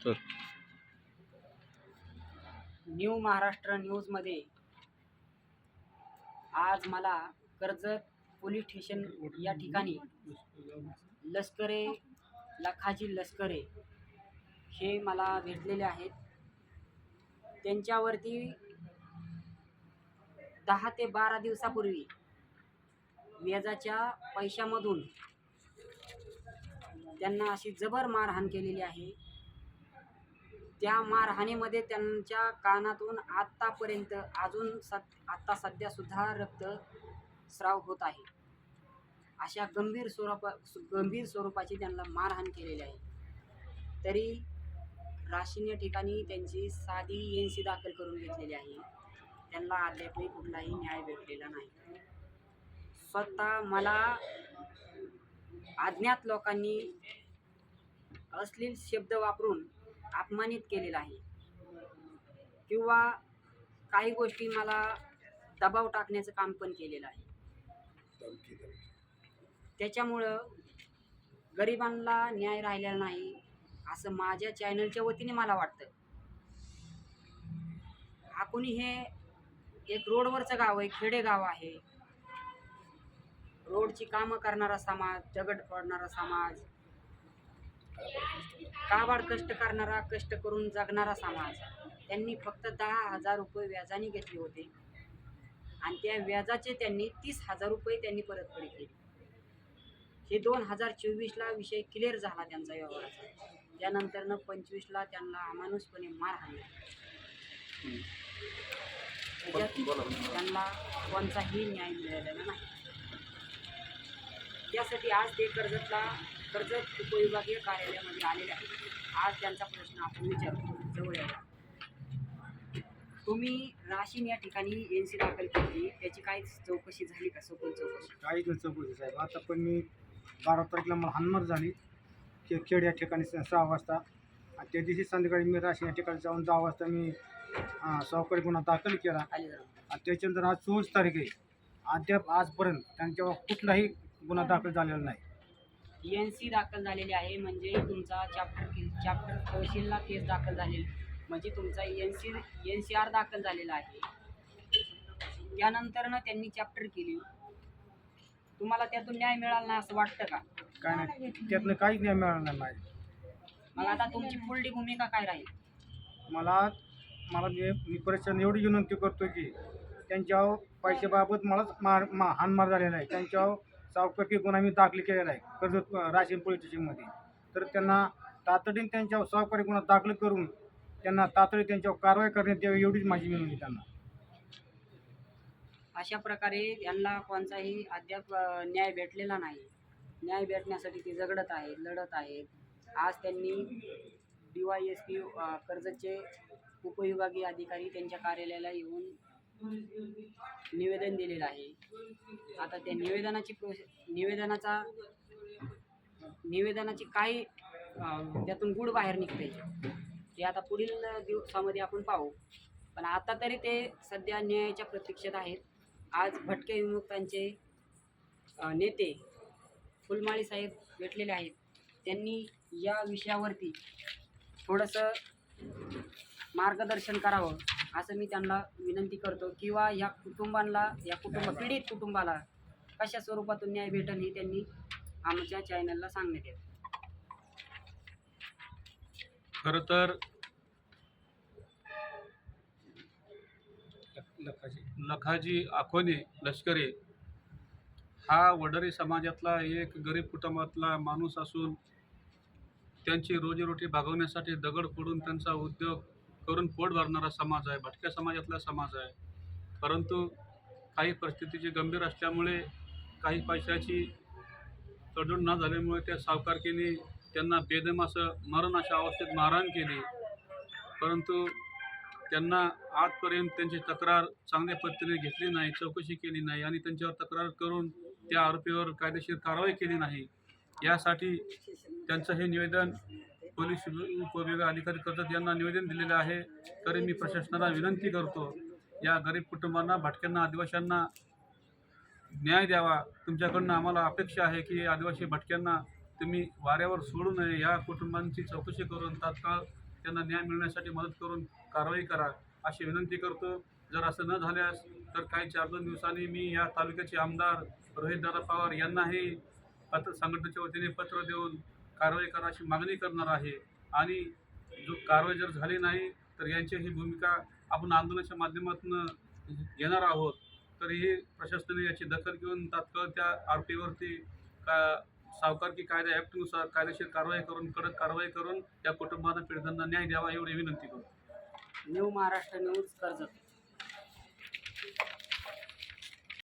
तर न्यू महाराष्ट्र न्यूजमध्ये आज मला कर्जत पोलीस स्टेशन या ठिकाणी लष्करे लखाजी लष्करे हे मला भेटलेले आहेत. त्यांच्यावरती दहा ते बारा दिवसापूर्वी व्याजाच्या पैशामधून त्यांना अशी जबर मारहाण केलेली आहे. त्या मारहाणीमध्ये त्यांच्या कानातून आत्तापर्यंत अजून सद आत्ता सध्यासुद्धा रक्त स्राव होत आहे. अशा गंभीर स्वरूपा गंभीर स्वरूपाची त्यांना मारहाण केलेली आहे. तरी राशीन ठिकाणी त्यांची साधी एन सी दाखल करून घेतलेली आहे. त्यांना अद्यापही कुठलाही न्याय भेटलेला नाही. स्वतः मला अज्ञात लोकांनी अश्लील शब्द वापरून अपमानित केलेला आहे. किंवा काही गोष्टी मला दबाव टाकण्याचं काम पण केलेलं आहे. त्याच्यामुळं गरिबांना न्याय राहिलेला नाही असं माझ्या चॅनलच्या वतीने मला वाटतं. कोणी हे एक रोडवरचं गाव आहे खेडेगाव आहे. रोडची कामं करणारा समाज दगड फोडणारा समाज काबाड कष्ट करणारा कष्ट करून जगणारा समाज. त्यांनी फक्त दहा हजार रुपये व्याजाने घेतले होते. आणि त्या व्याजाचे त्यांनी तीस हजार रुपये त्यांनी परतफेड केली. हे दोन हजार चोवीसला विषय क्लिअर झाला त्यांचा व्यवहाराचा. त्यानंतरनं पंचवीसला त्यांना अमानुषपणे मार हाणला. त्यांना कोणताही न्याय मिळालेला नाही. त्यासाठी आज ते कर्जतला कर्जत उपविभागीय कार्यालयामध्ये आलेले आहेत. आज त्यांचा प्रश्न आपण विचारतो जवळ तुम्ही राशीन या ठिकाणी एन सी दाखल केली. त्याची काय चौकशी झाली का? सखोल चौकशी? काही नाही चौकशी साहेब. आता पण मी बारा तारखेला मला हानमार झाली. खे खेड या ठिकाणी स- सहा वाजता. आणि त्या दिवशी संध्याकाळी मी राशी या ठिकाणी जाऊन दहा वाजता मी अं, सावकारी गुन्हा दाखल केला. आणि त्याच्यानंतर आज चोवीस तारीख आहे. अद्याप आजपर्यंत त्यांच्यावर कुठलाही गुन्हा दाखल झालेला नाही. एन सी दाखल झालेली आहे म्हणजे तुमचा चॅप्टर चॅप्टर तहसीलला केस दाखल झालेली म्हणजे तुमचा N C N C R दाखल झालेला आहे. त्यानंतरनं त्यांनी चॅप्टर केली. तुम्हाला त्यातून न्याय मिळाला नाही असं वाटतं का? काय नाही त्यातनं काहीच नाही मिळालं नाही मग आता तुमची पुढली भूमिका काय राहील? मला मला जे मी परीक्षण एवढी विनंती करतो की त्यांच्यावर पैशाबाबत मलाच मार मा हानमार झालेला आहे. त्यांच्यावर सावकारी गुन्हा मी दाखल केलेला आहे कर्जत अं, राशीन पोलीस स्टेशनमध्ये तर त्यांना तातडीने त्यांच्यावर सावकारी गुन्हा दाखल करून त्यांना तातडी त्यांच्यावर कारवाई करण्यात यावी एवढीच माझी विनंती त्यांना. अशा प्रकारे यांना कोणताही अद्याप न्याय भेटलेला नाही. न्याय भेटण्यासाठी ते झगडत आहेत लढत आहेत. आज त्यांनी डी वाय एस पी कर्जतचे उपविभागीय अधिकारी त्यांच्या कार्यालयाला येऊन निवेदन दिलेलं आहे. आता त्या निवेदनाची प्रोसे निवेदनाचा निवेदनाची काही त्यातून गुढ बाहेर निघते ते आता पुढील दिवसामध्ये आपण पाहू. पण आता तरी ते सध्या न्यायाच्या प्रतीक्षेत आहेत. आज भटके विमुक्तांचे नेते फुलमाळी साहेब भेटलेले आहेत. त्यांनी या विषयावरती थोडंसं मार्गदर्शन करावं. असं मी त्यांना विनंती करतो. किंवा या कुटुंबांना या कुटुंब पीडित कुटुंबाला कशा स्वरूपातून न्याय भेटेल हे त्यांनी आमच्या चॅनलला सांगण्यात येतं. खरं तर लखाजी आखोने लष्करे हा वडारी समाजातला एक गरीब कुटुंबातला माणूस असून त्यांची रोजीरोटी भागवण्यासाठी दगड फोडून त्यांचा उद्योग करून पोट भरणारा समाज आहे भटक्या समाजातला समाज आहे. परंतु काही परिस्थितीची गंभीर असल्यामुळे काही पैशाची तडजोड न झाल्यामुळे त्या सावकारकीने त्यांना बेदम असं मरण अशा अवस्थेत मारहाण केली. परंतु त्यांना आजपर्यंत त्यांची तक्रार चांगल्या पद्धतीने घेतली नाही चौकशी केली नाही आणि त्यांच्यावर तक्रार करून त्या आरोपीवर कायदेशीर कारवाई केली नाही. यासाठी त्यांचं हे निवेदन पोलीस उपविभाग अधिकारी कर्जत यांना निवेदन दिलेलं आहे. तरी मी प्रशासनाला विनंती करतो या गरीब कुटुंबांना भटक्यांना आदिवाशांना न्याय द्यावा. तुमच्याकडनं आम्हाला अपेक्षा आहे की आदिवासी भटक्यांना तुम्ही वाऱ्यावर सोडू नये. या कुटुंबांची चौकशी करून तात्काळ त्यांना न्याय मिळण्यासाठी मदत करून कारवाई करा अशी विनंती करतो. जर असं न झाल्यास तर काही चार दोन दिवसांनी मी या तालुक्याचे आमदार रोहितदादा पवार यांनाही पत्र संघटनेच्या वतीने पत्र देऊन कारवाई करा अशी मागणी करणार आहे. आणि जो कारवाई जर झाली नाही तर यांची ही भूमिका आपण आंदोलनाच्या माध्यमातून घेणार आहोत. तरीही प्रशासनाने याची दखल घेऊन तात्काळ त्या आरोपीवरती का सावकारकी कायदा ॲक्टनुसार कायदेशीर कारवाई करून कडक कारवाई करून त्या कुटुंबांना पीडितांना न्याय द्यावा एवढी विनंती करू न्यू महाराष्ट्र न्यूज कर्जत.